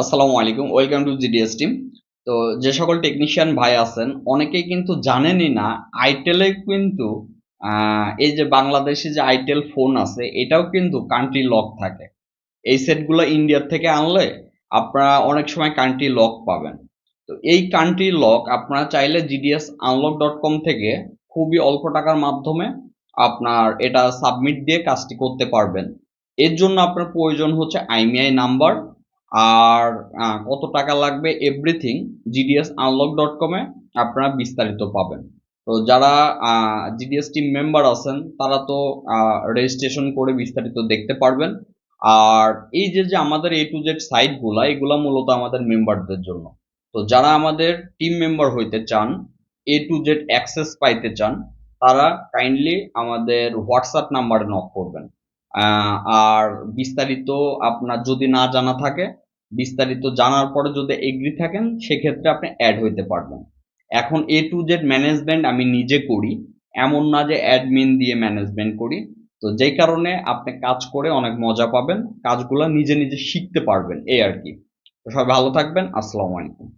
আসসালামু আলাইকুম, welcome to GDS team. তো যে সকল টেকনিশিয়ান ভাই আছেন, অনেকেই কিন্তু জানেনই না, আইটেলে কিন্তু এই যে বাংলাদেশে যে আইটেল ফোন আছে, এটাও কিন্তু কান্ট্রি লক থাকে। এই সেটগুলো ইন্ডিয়ার থেকে আনলে আপনারা অনেক সময় কান্ট্রি লক পাবেন। তো এই কান্ট্রি লক আপনারা চাইলে জিডিএস আনলক ডট কম থেকে খুবই অল্প টাকার মাধ্যমে আপনার এটা সাবমিট দিয়ে কাজটি করতে পারবেন। এর জন্য আপনার প্রয়োজন হচ্ছে আইমিআই নাম্বার আর কত টাকা লাগবে? এভরিথিং জিডিএস আনলক ডট কমে আপনারা বিস্তারিত পাবেন। তো যারা জিডিএস টিম মেম্বার আছেন, তারা তো রেজিস্ট্রেশন করে বিস্তারিত দেখতে পারবেন। আর এই যে যে আমাদের এ টু জেড সাইটগুলা এগুলা মূলত আমাদের মেম্বারদের জন্য। তো যারা আমাদের টিম মেম্বার হইতে চান এ টু জেড অ্যাক্সেস পাইতে চান, তারা কাইন্ডলি আমাদের হোয়াটসঅ্যাপ নাম্বারে নক করবেন। আর বিস্তারিত আপনার যদি না জানা থাকে বিস্তারিত জানার পরে যদি এগ্রি থাকেন, সেক্ষেত্রে আপনি অ্যাড হইতে পারবেন। এখন এ টু জেড ম্যানেজমেন্ট আমি নিজে করি, এমন না যে অ্যাডমিন দিয়ে ম্যানেজমেন্ট করি। তো যেই কারণে আপনি কাজ করে অনেক মজা পাবেন, কাজগুলো নিজে নিজে শিখতে পারবেন, এই আর কি। তো সবাই ভালো থাকবেন, আসসালামু আলাইকুম।